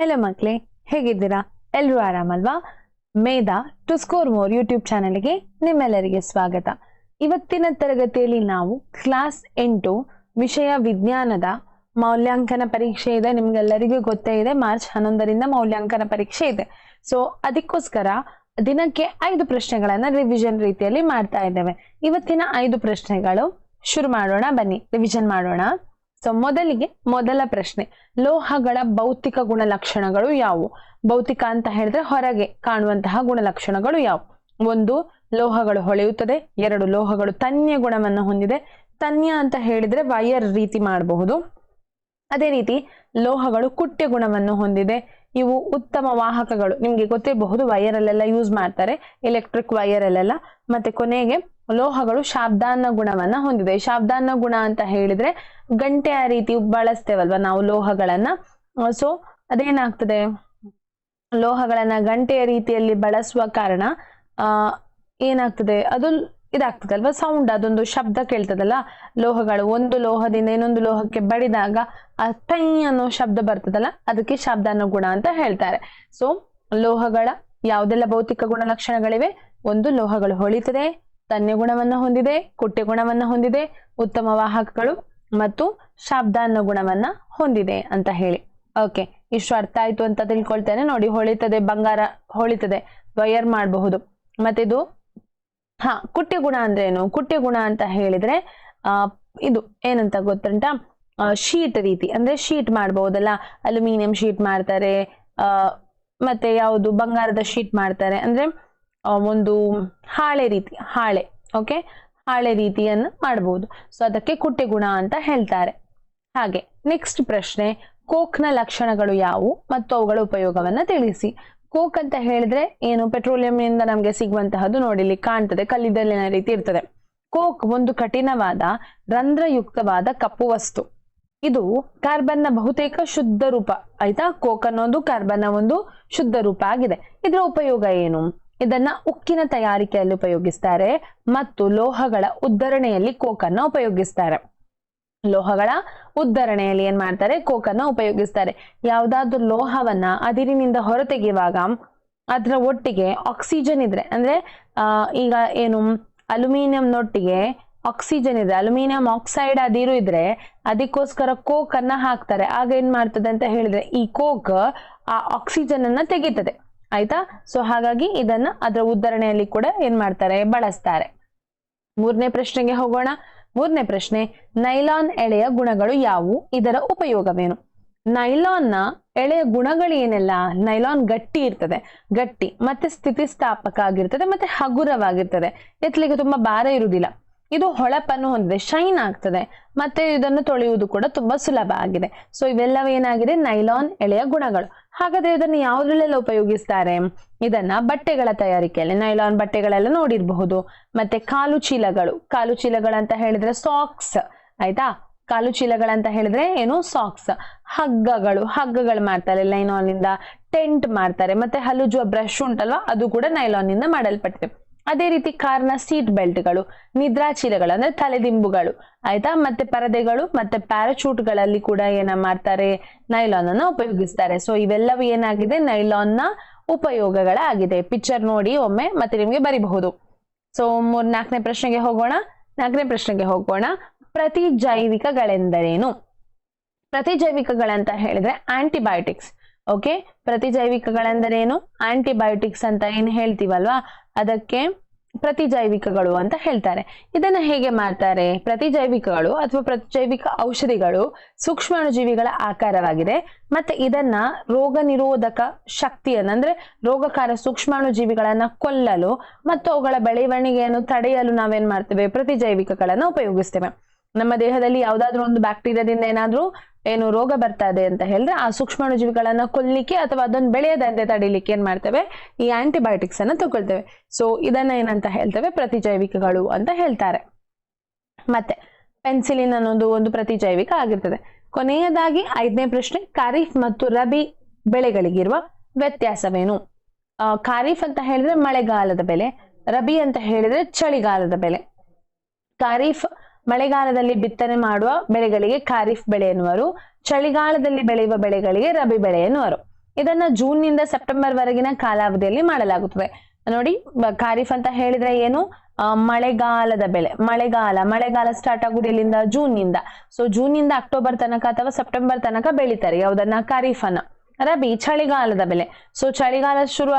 Hello ಮಕ್ಕಳೇ ಹೇಗಿದ್ದೀರಾ? ಎಲ್ಲರೂ ಆರಾಮಲ್ವಾ? Medha, to score more YouTube ಚಾನೆಲ್ಗೆ ನಿಮ್ಮೆಲ್ಲರಿಗೆ ಸ್ವಾಗತ. ಇವತ್ತಿನ ತರಗತಿಯಲ್ಲಿ ನಾವು ಕ್ಲಾಸ್ ಎಂಟು ವಿಷಯ ವಿಜ್ಞಾನದ ಮೌಲ್ಯಾಂಕನ ಪರೀಕ್ಷೆ ಇದೆ. ನಿಮ್ಗೆಲ್ಲರಿಗೂ ಗೊತ್ತೇ ಇದೆ, ಮಾರ್ಚ್ ಹನ್ನೊಂದರಿಂದ ಮೌಲ್ಯಾಂಕನ ಪರೀಕ್ಷೆ ಇದೆ. ಸೊ ಅದಕ್ಕೋಸ್ಕರ ದಿನಕ್ಕೆ ಐದು ಪ್ರಶ್ನೆಗಳನ್ನ ರಿವಿಷನ್ ರೀತಿಯಲ್ಲಿ ಮಾಡ್ತಾ ಇದ್ದೇವೆ. ಇವತ್ತಿನ ಐದು ಪ್ರಶ್ನೆಗಳು, ಶುರು ಮಾಡೋಣ, ಬನ್ನಿ. ರಿವಿಷನ್ ಮಾಡೋಣ. ಸೊ ಮೊದಲಿಗೆ ಮೊದಲ ಪ್ರಶ್ನೆ, ಲೋಹಗಳ ಭೌತಿಕ ಗುಣಲಕ್ಷಣಗಳು ಯಾವುವು? ಭೌತಿಕ ಅಂತ ಹೇಳಿದ್ರೆ ಹೊರಗೆ ಕಾಣುವಂತಹ ಗುಣಲಕ್ಷಣಗಳು ಯಾವುವು? ಒಂದು, ಲೋಹಗಳು ಹೊಳೆಯುತ್ತದೆ. ಎರಡು, ಲೋಹಗಳು ತನ್ಯ ಗುಣವನ್ನು ಹೊಂದಿದೆ. ತನ್ಯ ಅಂತ ಹೇಳಿದ್ರೆ ವೈಯರ್ ರೀತಿ ಮಾಡಬಹುದು. ಅದೇ ರೀತಿ ಲೋಹಗಳು ಕುಟ್ಯ ಗುಣವನ್ನು ಹೊಂದಿದೆ. ಇವು ಉತ್ತಮ ವಾಹಕಗಳು. ನಿಮ್ಗೆ ಗೊತ್ತಿರಬಹುದು, ವೈಯರ್ ಅಲ್ಲೆಲ್ಲ ಯೂಸ್ ಮಾಡ್ತಾರೆ. ಎಲೆಕ್ಟ್ರಿಕ್ ವೈರ್ ಅಲ್ಲೆಲ್ಲ. ಮತ್ತೆ ಕೊನೆಗೆ ಲೋಹಗಳು ಶಾಬ್ದಾನ ಗುಣವನ್ನ ಹೊಂದಿದೆ. ಶಾಬ್ದಾನ ಗುಣ ಅಂತ ಹೇಳಿದ್ರೆ ಗಂಟೆಯ ರೀತಿ ಬಳಸ್ತೇವಲ್ವಾ ನಾವು ಲೋಹಗಳನ್ನ? ಸೊ ಅದೇನಾಗ್ತದೆ? ಲೋಹಗಳನ್ನ ಗಂಟೆಯ ರೀತಿಯಲ್ಲಿ ಬಳಸುವ ಕಾರಣ, ಆ, ಏನಾಗ್ತದೆ? ಅದು ಇದಾಗ್ತದೆ ಅಲ್ವಾ ಸೌಂಡ್ ಅದೊಂದು ಶಬ್ದ ಕೇಳ್ತದಲ್ಲ? ಲೋಹಗಳು ಒಂದು ಲೋಹದಿಂದ ಇನ್ನೊಂದು ಲೋಹಕ್ಕೆ ಬಡಿದಾಗ ಆ ಟೈ ಅನ್ನೋ ಶಬ್ದ ಬರ್ತದಲ್ಲ? ಅದಕ್ಕೆ ಶಬ್ದಾನ ಗುಣ ಅಂತ ಹೇಳ್ತಾರೆ. ಸೊ ಲೋಹಗಳ ಯಾವುದೆಲ್ಲ ಭೌತಿಕ ಗುಣಲಕ್ಷಣಗಳಿವೆ? ಒಂದು ಲೋಹಗಳು ಹೊಳಿತದೆ ತನ್ಯ ಗುಣವನ್ನು ಹೊಂದಿದೆ ಕುಟ್ಟೆ ಗುಣವನ್ನು ಹೊಂದಿದೆ, ಉತ್ತಮ ವಾಹಕಗಳು ಮತ್ತು ಶಾಬ್ದಾನ ಗುಣವನ್ನ ಹೊಂದಿದೆ ಅಂತ ಹೇಳಿ. ಓಕೆ, ಇಷ್ಟು ಅರ್ಥ ಆಯ್ತು ಅಂತ ತಿಳ್ಕೊಳ್ತೇನೆ. ನೋಡಿ, ಹೊಳಿತದೆ, ಬಂಗಾರ ಹೊಳಿತದೆ ವೈಯರ್ ಮಾಡಬಹುದು. ಮತ್ತೆ ಇದು ಹಾ ಕುಟ್ಯ ಗುಣ ಅಂದ್ರೆ ಏನು ಕುಟ್ಯ ಗುಣ ಅಂತ ಹೇಳಿದ್ರೆ, ಆ, ಇದು ಏನಂತ ಗೊತ್ತುಂಟಾ? ಶೀಟ್ ರೀತಿ. ಅಂದ್ರೆ ಶೀಟ್ ಮಾಡಬಹುದಲ್ಲ? ಅಲ್ಯೂಮಿನಿಯಂ ಶೀಟ್ ಮಾಡ್ತಾರೆ ಮತ್ತೆ ಯಾವುದು? ಬಂಗಾರದ ಶೀಟ್ ಮಾಡ್ತಾರೆ. ಅಂದ್ರೆ ಒಂದು ಹಾಳೆ ರೀತಿ, ಹಾಳೆ ಓಕೆ ಹಾಳೆ ರೀತಿಯನ್ನು ಮಾಡಬಹುದು ಸೊ ಅದಕ್ಕೆ ಕುಟ್ಟೆ ಗುಣ ಅಂತ ಹೇಳ್ತಾರೆ. ಹಾಗೆ ನೆಕ್ಸ್ಟ್ ಪ್ರಶ್ನೆ ಕೋಕ್ನ ಲಕ್ಷಣಗಳು ಯಾವುವು ಮತ್ತು ಅವುಗಳ ಉಪಯೋಗವನ್ನು ತಿಳಿಸಿ. ಕೋಕ್ ಅಂತ ಹೇಳಿದ್ರೆ ಏನು? ಪೆಟ್ರೋಲಿಯಂನಿಂದ ನಮಗೆ ಸಿಗುವಂತಹದ್ದು ನೋಡಿಲಿ ಕಾಣ್ತದೆ, ಕಲ್ಲಿದ್ದಲಿನ ರೀತಿ ಇರ್ತದೆ. ಕೋಕ್ ಒಂದು ಕಠಿಣವಾದ, ರಂಧ್ರಯುಕ್ತವಾದ ಕಪ್ಪು ವಸ್ತು. ಇದು ಕಾರ್ಬನ್ನ ಬಹುತೇಕ ಶುದ್ಧ ರೂಪ, ಆಯ್ತಾ? ಕೋಕ್ ಅನ್ನೋದು ಕಾರ್ಬನ್ನ ಒಂದು ಶುದ್ಧ ರೂಪ ಆಗಿದೆ. ಇದರ ಉಪಯೋಗ ಏನು? ಇದನ್ನ ಉಕ್ಕಿನ ತಯಾರಿಕೆಯಲ್ಲಿ ಉಪಯೋಗಿಸ್ತಾರೆ ಮತ್ತು ಲೋಹಗಳ ಉದ್ಧರಣೆಯಲ್ಲಿ ಕೋಕನ್ನ ಉಪಯೋಗಿಸ್ತಾರೆ. ಲೋಹಗಳ ಉದ್ಧರಣೆಯಲ್ಲಿ ಏನ್ ಮಾಡ್ತಾರೆ? ಕೋಕನ್ನ ಉಪಯೋಗಿಸ್ತಾರೆ. ಯಾವ್ದಾದ್ರು ಲೋಹವನ್ನ ಅದಿರಿನಿಂದ ಹೊರತೆಗೆಯುವಾಗ ಅದರ ಒಟ್ಟಿಗೆ ಆಕ್ಸಿಜನ್ ಇದ್ರೆ, ಅಂದ್ರೆ ಈಗ ಏನು, ಅಲ್ಯೂಮಿನಿಯಂನೊಟ್ಟಿಗೆ ಆಕ್ಸಿಜನ್ ಇದೆ ಅಲ್ಯೂಮಿನಿಯಂ ಆಕ್ಸೈಡ್ ಅದಿರು ಇದ್ರೆ ಅದಕ್ಕೋಸ್ಕರ ಕೋಕ್ ಅನ್ನ ಹಾಕ್ತಾರೆ. ಆಗ ಏನ್ ಮಾಡ್ತದೆ ಅಂತ ಹೇಳಿದ್ರೆ, ಈ ಕೋಕ್ ಆ ಆಕ್ಸಿಜನ್ ಅನ್ನ ತೆಗಿತದೆ. ಆಯ್ತಾ? ಸೊ ಹಾಗಾಗಿ ಇದನ್ನ ಅದರ ಉದ್ಧರಣೆಯಲ್ಲಿ ಕೂಡ ಏನ್ ಮಾಡ್ತಾರೆ? ಬಳಸ್ತಾರೆ. ಮೂರನೇ ಪ್ರಶ್ನೆಗೆ ಹೋಗೋಣ. ಮೂರನೇ ಪ್ರಶ್ನೆ, ನೈಲಾನ್ ಎಳೆಯ ಗುಣಗಳು ಯಾವುವು? ಇದರ ಉಪಯೋಗವೇನು? ನೈಲಾನ್ನ ಎಳೆಯ ಗುಣಗಳು ಏನೆಲ್ಲ? ನೈಲಾನ್ ಗಟ್ಟಿ ಇರ್ತದೆ. ಗಟ್ಟಿ, ಮತ್ತೆ ಸ್ಥಿತಿಸ್ಥಾಪಕ ಆಗಿರ್ತದೆ, ಮತ್ತೆ ಹಗುರವಾಗಿರ್ತದೆ. ಎತ್ತಲಿಕ್ಕೆ ತುಂಬಾ ಭಾರ ಇರುವುದಿಲ್ಲ. ಇದು ಹೊಳಪನ್ನು ಹೊಂದಿದೆ, ಶೈನ್ ಆಗ್ತದೆ. ಮತ್ತೆ ಇದನ್ನು ತೊಳೆಯುವುದು ಕೂಡ ತುಂಬಾ ಸುಲಭ ಆಗಿದೆ. ಸೊ ಇವೆಲ್ಲವೂ ಏನಾಗಿದೆ? ನೈಲಾನ್ ಎಳೆಯ ಗುಣಗಳು. ಹಾಗಾದ್ರೆ ಇದನ್ನು ಯಾವುದ್ರಲ್ಲೆಲ್ಲ ಉಪಯೋಗಿಸ್ತಾರೆ? ಇದನ್ನ ಬಟ್ಟೆಗಳ ತಯಾರಿಕೆಯಲ್ಲಿ, ನೈಲಾನ್ ಬಟ್ಟೆಗಳೆಲ್ಲ ನೋಡಿರಬಹುದು. ಮತ್ತೆ ಕಾಲು ಚೀಲಗಳು. ಕಾಲು ಚೀಲಗಳಂತ ಹೇಳಿದ್ರೆ ಸಾಕ್ಸ್, ಆಯ್ತಾ? ಕಾಲು ಚೀಲಗಳಂತ ಹೇಳಿದ್ರೆ ಏನು? ಸಾಕ್ಸ್. ಹಗ್ಗಗಳು. ಹಗ್ಗಗಳು ಮಾಡ್ತಾರೆ ನೈಲಾನ್ ಇಂದ ಟೆಂಟ್ ಮಾಡ್ತಾರೆ. ಮತ್ತೆ ಹಲುಜುವ ಬ್ರಷ್ ಉಂಟಲ್ವಾ? ಅದು ಕೂಡ ನೈಲಾನ್ ಇಂದ ಮಾಡಲ್ಪಟ್ಟಿದೆ. ಅದೇ ರೀತಿ ಕಾರ್ನ ಸೀಟ್ ಬೆಲ್ಟ್ಗಳು ನಿದ್ರಾ ಚೀಲಗಳು ಅಂದ್ರೆ ತಲೆದಿಂಬುಗಳು. ಆಯ್ತಾ? ಮತ್ತೆ ಪರದೆಗಳು, ಮತ್ತೆ ಪ್ಯಾರಾಚೂಟ್ಗಳಲ್ಲಿ ಕೂಡ ಏನ ಮಾಡ್ತಾರೆ? ನೈಲಾನ್ ಅನ್ನ ಉಪಯೋಗಿಸ್ತಾರೆ. ಸೊ ಇವೆಲ್ಲವೂ ಏನಾಗಿದೆ? ನೈಲಾನ್ನ ಉಪಯೋಗಗಳಾಗಿದೆ. ಪಿಕ್ಚರ್ ನೋಡಿ, ಒಮ್ಮೆ ಮತ್ತೆ ನಿಮಗೆ ಬರಿಬಹುದು. ಸೊ ಮೂರ್, ನಾಲ್ಕನೇ ಪ್ರಶ್ನೆಗೆ ಹೋಗೋಣ. ನಾಲ್ಕನೇ ಪ್ರಶ್ನೆಗೆ ಹೋಗೋಣ. ಪ್ರತಿಜೈವಿಕಗಳೆಂದರೇನು? ಪ್ರತಿಜೈವಿಕಗಳಂತ ಹೇಳಿದ್ರೆ ಆಂಟಿಬಯೋಟಿಕ್ಸ್ ಓಕೆ ಪ್ರತಿಜೈವಿಕಗಳೆಂದರೇನು? ಆಂಟಿಬಯೋಟಿಕ್ಸ್ ಅಂತ ಏನು ಹೇಳ್ತೀವಲ್ವಾ? ಅದಕ್ಕೆ ಪ್ರತಿಜೈವಿಕಗಳು ಅಂತ ಹೇಳ್ತಾರೆ. ಇದನ್ನ ಹೇಗೆ ಮಾಡ್ತಾರೆ? ಪ್ರತಿಜೈವಿಕಗಳು ಅಥವಾ ಪ್ರತಿಜೈವಿಕ ಔಷಧಿಗಳು ಸೂಕ್ಷ್ಮಾಣುಜೀವಿಗಳ ಆಕಾರವಾಗಿದೆ. ಮತ್ತೆ ಇದನ್ನ ರೋಗ ನಿರೋಧಕ ಶಕ್ತಿಯನ್ನು, ಅಂದ್ರೆ ರೋಗಕಾರ ಸೂಕ್ಷ್ಮಾಣುಜೀವಿಗಳನ್ನ ಕೊಲ್ಲಲು ಮತ್ತು ಅವುಗಳ ಬೆಳವಣಿಗೆಯನ್ನು ತಡೆಯಲು ನಾವೇನ್ ಮಾಡ್ತೇವೆ? ಪ್ರತಿಜೈವಿಕಗಳನ್ನು ಉಪಯೋಗಿಸ್ತೇವೆ. ನಮ್ಮ ದೇಹದಲ್ಲಿ ಯಾವ್ದಾದ್ರು ಒಂದು ಬ್ಯಾಕ್ಟೀರಿಯಾದಿಂದ ಏನಾದ್ರೂ ಏನು ರೋಗ ಬರ್ತಾ ಇದೆ ಅಂತ ಹೇಳಿದ್ರೆ ಆ ಸೂಕ್ಷ್ಮಾಣುಜೀವಿಗಳನ್ನ ಕೊಲ್ಲಿಕ್ಕೆ ಅಥವಾ ಅದನ್ನ ಬೆಳೆಯದಂತೆ ತಡಿಲಿಕ್ಕೆ ಏನ್ ಮಾಡ್ತೇವೆ? ಈ ಆಂಟಿಬಯೋಟಿಕ್ಸ್ ಅನ್ನ ತಗೊಳ್ತೇವೆ. ಸೊ ಇದನ್ನ ಏನಂತ ಹೇಳ್ತೇವೆ? ಪ್ರತಿಜೈವಿಕಗಳು ಅಂತ ಹೇಳ್ತಾರೆ. ಮತ್ತೆ ಪೆನ್ಸಿಲಿನ್ ಅನ್ನೋದು ಒಂದು ಪ್ರತಿಜೈವಿಕ ಆಗಿರ್ತದೆ. ಕೊನೆಯದಾಗಿ ಐದನೇ ಪ್ರಶ್ನೆ, ಖಾರೀಫ್ ಮತ್ತು ರಬಿ ಬೆಳೆಗಳಿಗಿರುವ ವ್ಯತ್ಯಾಸವೇನು? ಖಾರಿಫ್ ಅಂತ ಹೇಳಿದ್ರೆ ಮಳೆಗಾಲದ ಬೆಲೆ ರಬಿ ಅಂತ ಹೇಳಿದ್ರೆ ಚಳಿಗಾಲದ ಬೆಲೆ ಖಾರಿಫ್ ಮಳೆಗಾಲದಲ್ಲಿ ಬಿತ್ತನೆ ಮಾಡುವ ಬೆಳೆಗಳಿಗೆ ಖಾರಿಫ್ ಬೆಳೆ ಎನ್ನುವರು, ಚಳಿಗಾಲದಲ್ಲಿ ಬೆಳೆಯುವ ಬೆಳೆಗಳಿಗೆ ರಬಿ ಬೆಳೆ ಎನ್ನುವರು. ಇದನ್ನ ಜೂನ್ನಿಂದ ಸೆಪ್ಟೆಂಬರ್ ವರೆಗಿನ ಕಾಲಾವಧಿಯಲ್ಲಿ ಮಾಡಲಾಗುತ್ತದೆ. ನೋಡಿ ಖಾರಿಫ್ ಅಂತ ಹೇಳಿದ್ರೆ ಏನು? ಮಳೆಗಾಲದ ಬೆಳೆ, ಮಳೆಗಾಲ ಮಳೆಗಾಲ ಸ್ಟಾರ್ಟ್ ಆಗುದು ಎಲ್ಲಿಂದ? ಜೂನ್ನಿಂದ ಸೊ ಜೂನ್ನಿಂದ ಅಕ್ಟೋಬರ್ ತನಕ ಅಥವಾ ಸೆಪ್ಟೆಂಬರ್ ತನಕ ಬೆಳಿತಾರೆ ಯಾವ್ದನ್ನ? ಖಾರಿಫನ್ನ. ರಬಿ, ಚಳಿಗಾಲದ ಬೆಳೆ. ಸೊ ಚಳಿಗಾಲ ಶುರು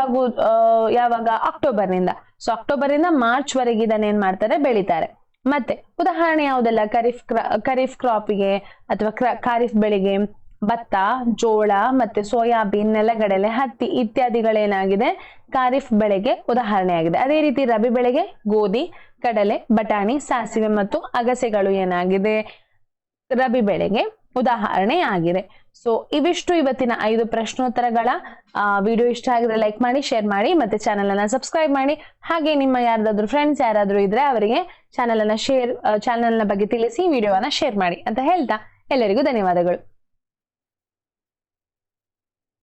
ಯಾವಾಗ? ಅಕ್ಟೋಬರ್ನಿಂದ ಸೊ ಅಕ್ಟೋಬರ್ನಿಂದ ಮಾರ್ಚ್ ವರೆಗೆ ಇದನ್ನ ಏನ್ ಮಾಡ್ತಾರೆ? ಬೆಳಿತಾರೆ. ಮತ್ತೆ ಉದಾಹರಣೆ ಯಾವುದೆಲ್ಲ? ಖರೀಫ್ ಖರೀಫ್ ಕ್ರಾಪಿಗೆ ಅಥವಾ ಖಾರಿಫ್ ಬೆಳೆಗೆ ಭತ್ತ, ಜೋಳ ಮತ್ತೆ ಸೋಯಾಬೀನ್, ನೆಲಗಡಲೆ, ಹತ್ತಿ ಇತ್ಯಾದಿಗಳೇನಾಗಿದೆ? ಖಾರಿಫ್ ಬೆಳೆಗೆ ಉದಾಹರಣೆಯಾಗಿದೆ. ಅದೇ ರೀತಿ ರಬಿ ಬೆಳೆಗೆ ಗೋಧಿ, ಕಡಲೆ, ಬಟಾಣಿ, ಸಾಸಿವೆ ಮತ್ತು ಅಗಸೆಗಳು ಏನಾಗಿದೆ? ರಬಿ ಬೆಳೆಗೆ ಉದಾಹರಣೆ ಆಗಿದೆ ಸೊ ಇವಿಷ್ಟು ಇವತ್ತಿನ ಐದು ಪ್ರಶ್ನೋತ್ತರಗಳ. ವಿಡಿಯೋ ಇಷ್ಟ ಆಗಿದ್ರೆ ಲೈಕ್ ಮಾಡಿ, ಶೇರ್ ಮಾಡಿ ಮತ್ತೆ ಚಾನಲ್ ಅನ್ನ ಸಬ್ಸ್ಕ್ರೈಬ್ ಮಾಡಿ. ಹಾಗೆ ನಿಮ್ಮ ಯಾರ್ದಾದ್ರು ಫ್ರೆಂಡ್ಸ್ ಯಾರಾದ್ರೂ ಇದ್ರೆ ಅವರಿಗೆ ಚಾನಲ್ ಅನ್ನ ಶೇರ್ ಚಾನಲ್ನ ಬಗ್ಗೆ ತಿಳಿಸಿ ವಿಡಿಯೋವನ್ನ ಶೇರ್ ಮಾಡಿ ಅಂತ ಹೇಳ್ತಾ ಎಲ್ಲರಿಗೂ ಧನ್ಯವಾದಗಳು.